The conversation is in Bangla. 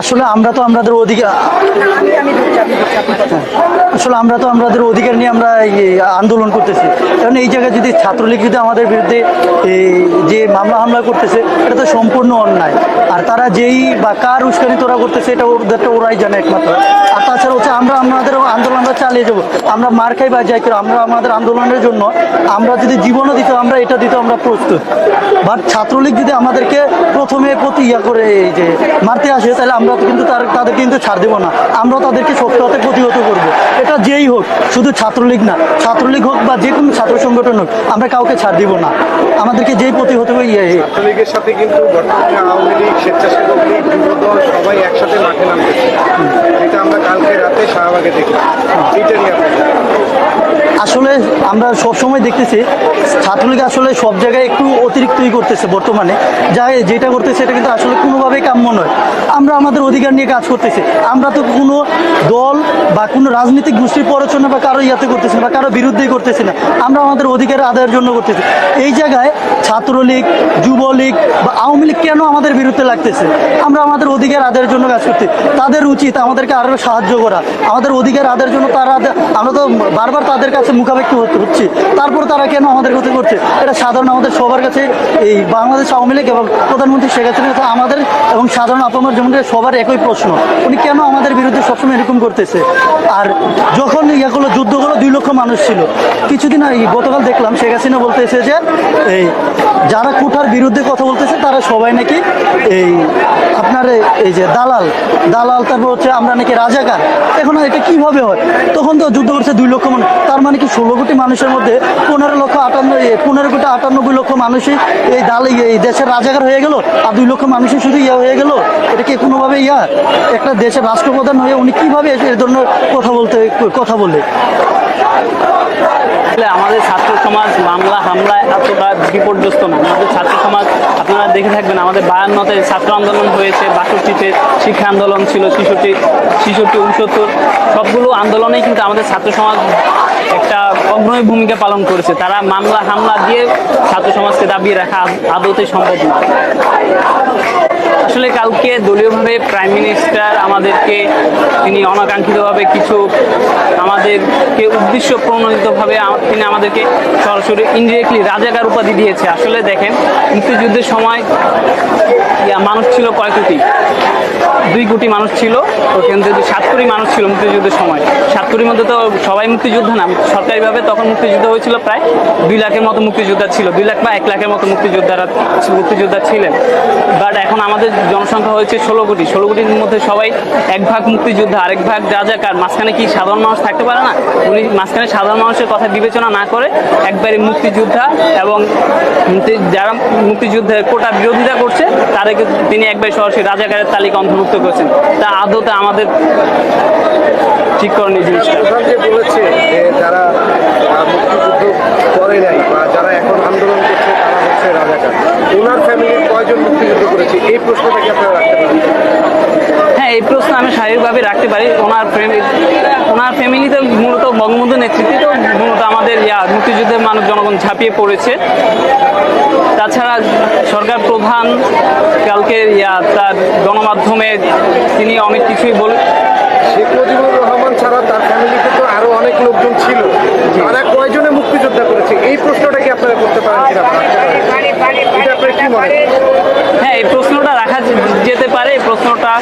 আসলে আমরা তো আমাদের অধিকার আসলে আমরা তো আমাদের অধিকার নিয়ে আমরা আন্দোলন করতেছি। কারণ এই জায়গায় যদি ছাত্রলীগ যদি আমাদের বিরুদ্ধে যে মামলা হামলা করতেছে এটা তো সম্পূর্ণ অন্যায়। আর তারা যেই বা কার উস্কানি তোরা করতেছে এটা ওদেরটা ওরাই জানে একমাত্র। আর তাছাড়া হচ্ছে আমরা আমাদের আন্দোলন আমরা চালিয়ে যাব। আমরা মার খাই বা যাই করি আমরা আমাদের আন্দোলনের জন্য আমরা যদি জীবনও দিত আমরা এটা দিতে আমরা প্রস্তুত। বাট ছাত্রলীগ যদি আমাদেরকে প্রথমে প্রতি ইয়া করে এই যে মারতে আসে তাহলে আমরা কিন্তু তার তাদের কিন্তু ছাড় দেবো না। আমরা তাদেরকে সত্যতে হাতে প্রতিহত করব। এটা যেই হোক, শুধু ছাত্রলীগ না, ছাত্রলীগ হোক বা যে কোনো ছাত্র সংগঠন হোক, আমরা কাউকে ছাড় দিব না। আমাদেরকে যেই প্রতিহত হবে ইয়ে ছাত্রলীগের সাথে কিন্তু বর্তমানে আওয়ামী লীগ, স্বেচ্ছাসেবক সবাই একসাথে মাঠে নামতেছে। এটা আমরা কালকে রাতে শাহবাগে দেখলাম এইটা নিয়ে আপনি কি বলবেন? আসলে আমরা সবসময় দেখতেছি, ছাত্রলীগ আসলে সব জায়গায় একটু অতিরিক্তই করতেছে বর্তমানে। যা যেটা করতেছে এটা কিন্তু আসলে কোনোভাবেই কাম্য নয়। আমরা আমাদের অধিকার নিয়ে কাজ করতেছি। আমরা তো কোনো দল বা কোনো রাজনৈতিক গোষ্ঠীর পরচনা বা কারও ইয়াতে করতেছি না বা কারও বিরুদ্ধেই করতেছি না। আমরা আমাদের অধিকার আদায়ের জন্য করতেছি। এই জায়গায় ছাত্রলীগ, যুবলীগ বা আওয়ামী লীগ কেন আমাদের বিরুদ্ধে লাগতেছে? আমরা আমাদের অধিকার আদায়ের জন্য কাজ করতে তাদের উচিত আমাদেরকে আরও সাহায্য করা। আমাদের অধিকার আদায়ের জন্য তারা আমরা তো বারবার তাদের কাছে মুখাপেক্ষি হতে হচ্ছি। তারপর তারা কেন আমাদের ক্ষতি করছে? এটা সাধারণ আমাদের সবার কাছে এই বাংলাদেশ আওয়ামী লীগ এবং প্রধানমন্ত্রী শেখ হাসিনার কাছে আমাদের এবং সাধারণ আপামার যেমন সবার একই প্রশ্ন। উনি কেন আমাদের বিরুদ্ধে সবসময় এরকম করতেছে? আর যখন এগুলো যুদ্ধ দুই লক্ষ মানুষ ছিল। কিছুদিন আগে গতকাল দেখলাম, শেখ হাসিনা বলতেছে যে, এই যারা কুঠার বিরুদ্ধে কথা বলতেছে, তারা সবাই নাকি এই আপনার এই যে দালাল দালাল তারপর হচ্ছে আমরা নাকি রাজাকার। এখন এটা কীভাবে হয়? তখন তো যুদ্ধ করছে দুই লক্ষ মানুষ। তার মানে কি ষোলো কোটি মানুষের মধ্যে পনেরো লক্ষ আটান্ন পনেরো কোটি আটানব্বই লক্ষ মানুষই এই দাল এই দেশের রাজাকার হয়ে গেল, আর দুই লক্ষ মানুষই শুধু ইয়া হয়ে গেল? এটা কি কোনোভাবে ইয়া? একটা দেশের রাষ্ট্রপ্রধান হয়ে উনি কীভাবে এ ধরনের কথা বলতে, কথা বলে? আসলে আমাদের ছাত্র সমাজ মামলা হামলায় এতটা বিপর্যস্ত না। আমাদের ছাত্র সমাজ, আপনারা দেখে থাকবেন, আমাদের বায়ান্নতে ছাত্র আন্দোলন হয়েছে, বাষট্টিতে শিক্ষা আন্দোলন ছিল, ছিষট্টি ছিষট্টি, উনসত্তর, সবগুলো আন্দোলনেই কিন্তু আমাদের ছাত্র সমাজ একটা অগ্রণী ভূমিকা পালন করেছে। তারা মামলা, হামলা দিয়ে ছাত্র সমাজকে দাবিয়ে রাখা আদতে সম্ভব না। আসলে কালকে দলীয়ভাবে প্রাইম মিনিস্টার আমাদেরকে, তিনি অনাকাঙ্ক্ষিতভাবে কিছু আমাদেরকে উদ্দেশ্য প্রণোদিতভাবে তিনি আমাদেরকে সরাসরি ইনডিরেক্টলি রাজাকার উপাধি দিয়েছে। আসলে দেখেন, মুক্তিযুদ্ধের সময় মানুষ ছিল কয় কোটি। দুই কোটি মানুষ ছিল ওখান থেকে সাত কোটি মানুষ ছিল মুক্তিযুদ্ধের সময়। সাত কোটির মধ্যে তো সবাই মুক্তিযোদ্ধা না, সরকারিভাবে তখন মুক্তিযুদ্ধ হয়েছিল প্রায় দুই লাখের মতো মুক্তিযোদ্ধা ছিল, দুই লাখ বা এক লাখের মতো মুক্তিযোদ্ধারা মুক্তিযোদ্ধা ছিলেন। বাট এখন আমাদের জনসংখ্যা হয়েছে ষোলো কোটি। ষোলো কোটির মধ্যে সবাই এক ভাগ মুক্তিযোদ্ধা, আরেক ভাগ রাজাকার। মাঝখানে কি সাধারণ মানুষ থাকতে পারে না? উনি মাঝখানে সাধারণ মানুষের কথা বিবেচনা না করে একবারে মুক্তিযোদ্ধা এবং যারা মুক্তিযুদ্ধের কোটা বিরোধিতা করছে, তাদেরকে তিনি একবার সরাসরি রাজাকারের তালিকা অন্তর্ভুক্ত করেছেন। তা আদতে আমাদের ঠিক করেনি জিনিসটা। যে বলেছে যে যারা মুক্তিযুদ্ধ করে নাই বা যারা এখন আন্দোলন করছে তারা হচ্ছে রাজাকার। ওনার ফ্যামিলির কয়জন মুক্তিযুদ্ধ করেছে? এই প্রশ্নটা কি আপনারা রাখতে পারেন? হ্যাঁ এই প্রশ্ন আমি শারীরিকভাবে রাখতে পারি। ওনার ফ্যামিলি ওনার ফ্যামিলিতে মূলত বঙ্গবন্ধু নেতৃত্বে তো মূলত মুক্তিযুদ্ধের মানুষ জনগণ ঝাঁপিয়ে পড়েছে। তাছাড়া সরকার প্রধান কালকে ইয়া তার গণমাধ্যমে তিনি অনেক কিছুই বল শেখ মুজিবুর রহমান ছাড়া তার ফ্যামিলিতে তো আরও অনেক লোকজন ছিল। তারা কয়জনে মুক্তিযোদ্ধা করেছে? এই প্রশ্নটা কি আপনারা করতে পারেন কিনা? হ্যাঁ এই প্রশ্নটা রাখা যেতে পারে। এই প্রশ্নটা